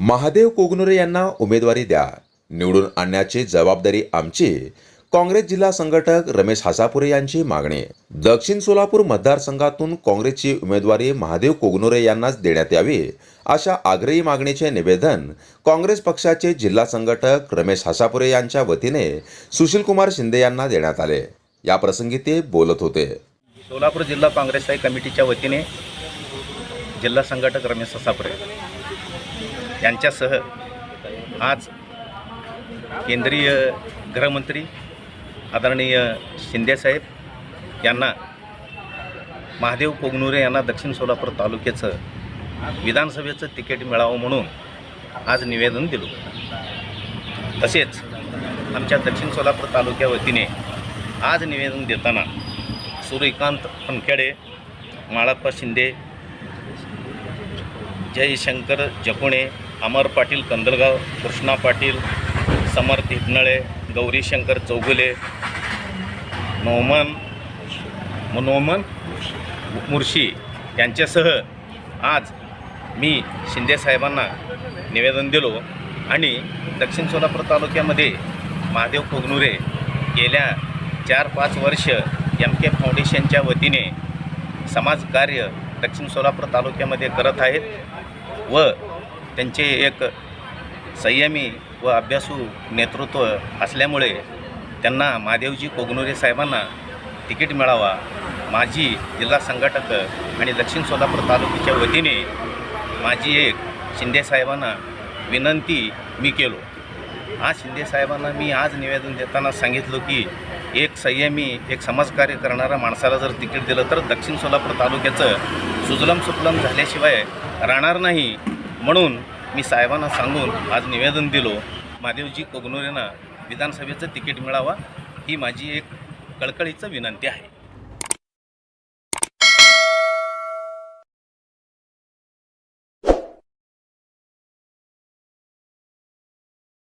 महादेव कोगनुरे यांना उमेदवारी द्या. निवडून आणण्याची जबाबदारी आमची काँग्रेस जिल्हा संघटक रमेश हासापुरे यांची मागणी. दक्षिण सोलापूर मतदारसंघातून काँग्रेसची उमेदवारी महादेव कोगनुरे यांनाच देण्यात यावी अशा आग्रही मागणीचे निवेदन काँग्रेस पक्षाचे जिल्हा संघटक रमेश हासापुरे यांच्या वतीने सुशीलकुमार शिंदे यांना देण्यात आले. याप्रसंगी ते बोलत होते. सोलापूर जिल्हा काँग्रेस कमिटीच्या वतीने जिल्हा संघटक रमेश हसापुरे यांच्यासह आज केंद्रीय गृहमंत्री आदरणीय शिंदेसाहेब यांना महादेव कोगनुरे यांना दक्षिण सोलापूर तालुक्याचं विधानसभेचं तिकीट मिळावं म्हणून आज निवेदन दिलं. तसेच आमच्या दक्षिण सोलापूर तालुक्या वतीने आज निवेदन देताना सूर्यकांत फनखेडे माळप्पा शिंदे जयशंकर जपुणे अमर पाटील कंदलगाव कृष्णा पाटील समर्थ हिपनळे गौरीशंकर चौगुले नोमन मनोमन मुर्शी यांच्यासह आज मी शिंदेसाहेबांना निवेदन दिलो आणि दक्षिण सोलापूर तालुक्यामध्ये महादेव कोगनुरे गेल्या चार पाच वर्ष एम के फाउंडेशनच्या वतीने समाजकार्य दक्षिण सोलापूर तालुक्यामध्ये करत आहेत व त्यांचे एक संयमी व अभ्यासू नेतृत्व असल्यामुळे त्यांना महादेवजी कोगनुरे साहेबांना तिकीट मिळावा. माझी जिल्हा संघटक आणि दक्षिण सोलापूर तालुक्याच्या वतीने माझी एक शिंदेसाहेबांना विनंती मी केलो. आज शिंदेसाहेबांना मी आज निवेदन देताना सांगितलं की एक संयमी एक समाजकार्य करणाऱ्या माणसाला जर तिकीट दिलं तर दक्षिण सोलापूर तालुक्याचं सुजलम सुफलम झाल्याशिवाय राहणार नाही. म्हणून मी साहेबांना सांगून आज निवेदन दिलो. महादेवजी कोगनोरेंना विधानसभेचं तिकीट मिळावा ही माझी एक कळकळीचं विनंती आहे.